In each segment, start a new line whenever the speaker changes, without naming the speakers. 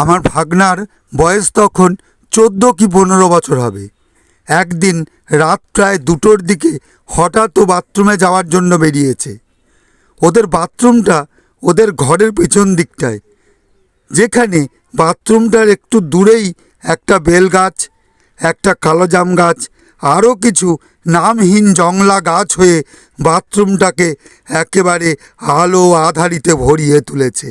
আমার ভাগনার বয়স তখন চোদ্দ কি পনেরো বছর হবে। একদিন রাত প্রায় দুটোর দিকে হঠাৎ ও বাথরুমে যাওয়ার জন্য বেরিয়েছে। ওদের বাথরুমটা ওদের ঘরের পেছন দিকটায়, যেখানে বাথরুমটার একটু দূরেই একটা বেল গাছ একটা কালো জাম গাছ, আরও কিছু নামহীন জংলা গাছ হয়ে বাথরুমটাকে একেবারে আলো আধারিতে ভরিয়ে তুলেছে।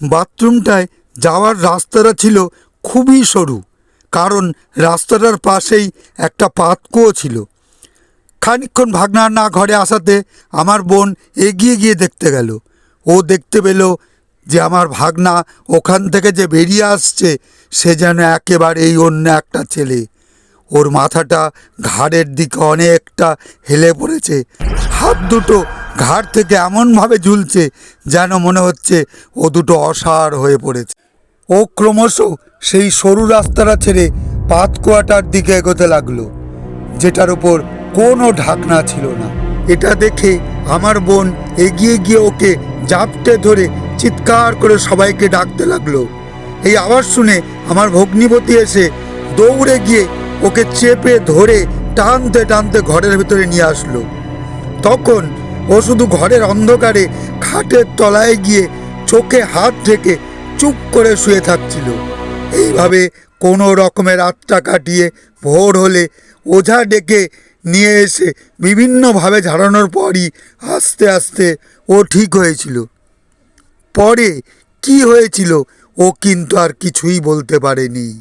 বাথরুমটায় যাওয়ার রাস্তাটা ছিল খুবই সরু, কারণ রাস্তাটার পাশেই একটা পাতকুয়ো ছিল। খানিকক্ষণ ভাগনার না ঘরে আসাতে আমার বোন এগিয়ে গিয়ে দেখতে গেল। ও দেখতে পেল যে আমার ভাগনা ওখান থেকে যে বেরিয়ে আসছে, সে যেন একেবারেই অন্য একটা ছেলে। ওর মাথাটা ঘাড়ের দিকে অনেকটা হেলে পড়েছে। হাত দুটো ঘাড় থেকে এমনভাবে ঝুলছে যেন মনে হচ্ছে ও দুটো অসাড় হয়ে পড়েছে। ও ক্রমশ সেই সরু রাস্তাটা ছেড়ে পাতকুয়াটার দিকে এগোতে লাগল, যেটার উপর কোনো ঢাকনা ছিল না। এটা দেখে আমার বোন এগিয়ে গিয়ে ওকে জাপটে ধরে চিৎকার করে সবাইকে ডাকতে লাগল। এই আওয়াজ শুনে আমার ভগ্নিপতি এসে দৌড়ে গিয়ে ওকে চেপে ধরে টানতে টানতে ঘরের ভিতরে নিয়ে আসলো। তখন ও শুধু ঘরের অন্ধকারে খাটের তলায় গিয়ে চোখে হাত ঢেকে চুপ করে শুয়ে থাকছিল। এইভাবে কোনো রকমের রাতটা কাটিয়ে ভোর হলে ওঝা ডেকে নিয়ে এসে বিভিন্নভাবে ঝাড়ানোর পরই আস্তে আস্তে ও ঠিক হয়েছিল। পরে কি হয়েছিল ও কিন্তু আর কিছুই বলতে পারেনি।